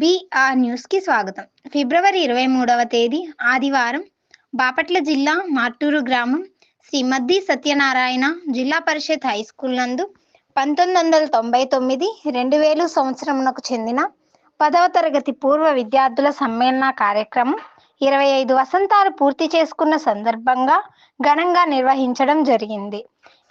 BR న్యూస్కి స్వాగతం. ఫిబ్రవరి ఇరవై మూడవ తేదీ ఆదివారం బాపట్ల జిల్లా మార్టూరు గ్రామం శ్రీమద్ది సత్యనారాయణ జిల్లా పరిషత్ హై స్కూల్ నందు పంతొమ్మిది వందల తొంభై తొమ్మిది రెండు వేలు సంవత్సరమునకు చెందిన పదవ తరగతి పూర్వ విద్యార్థుల సమ్మేళన కార్యక్రమం ఇరవై ఐదు వసంతాలు పూర్తి చేసుకున్న సందర్భంగా ఘనంగా నిర్వహించడం జరిగింది.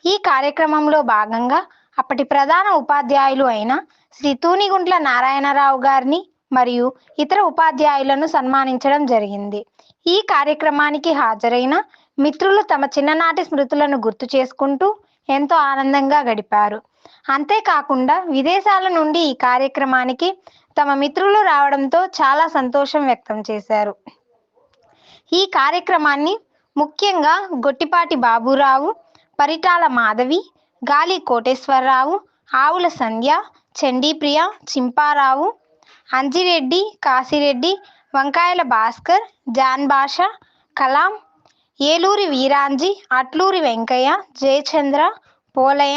ఈ కార్యక్రమంలో భాగంగా అప్పటి ప్రధాన ఉపాధ్యాయులు అయిన శ్రీ తూనిగుంట్ల నారాయణరావు గారిని మరియు ఇతర ఉపాధ్యాయులను సన్మానించడం జరిగింది. ఈ కార్యక్రమానికి హాజరైన మిత్రులు తమ చిన్ననాటి స్మృతులను గుర్తు చేసుకుంటూ ఎంతో ఆనందంగా గడిపారు. అంతేకాకుండా విదేశాల నుండి ఈ కార్యక్రమానికి తమ మిత్రులు రావడంతో చాలా సంతోషం వ్యక్తం చేశారు. ఈ కార్యక్రమాన్ని ముఖ్యంగా గొట్టిపాటి బాబురావు పరిటాల మాధవి గాలి కోటేశ్వరరావు ఆవుల సంధ్య చండీప్రియ చింపారావు అంజిరెడ్డి కాశిరెడ్డి వంకాయల భాస్కర్ జాన్ భాష కలాం ఏలూరి వీరాంజీ అట్లూరి వెంకయ్య జయచంద్ర పోలయ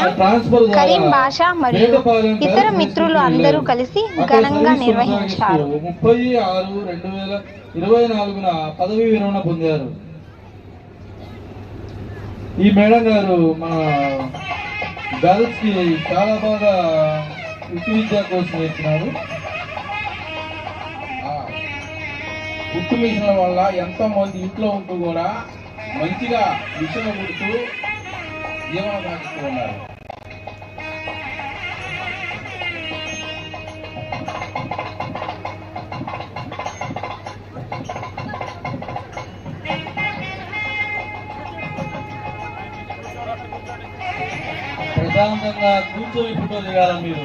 కరీం భాష మరియు ఇతర మిత్రులు అందరూ కలిసి ఘనంగా నిర్వహించారు. ముప్పై ఆరు రెండు వేల ఇరవై నాలుగున పదవి విరమణ పొందారు. ఈ మేడం గారు మన గర్ల్స్కి చాలా బాగా వృత్తి విద్యా కోర్సు నేర్పినారు. గుర్తు మిషన్ల వల్ల ఎంతో మంది ఇంట్లో ఉంటూ కూడా మంచిగా మిషన్ కుడుతూ జీవనం సాగిస్తూ ఉన్నారు ప్రశాంతంగా కూర్చొని ఫోటో దిగాల మీరు?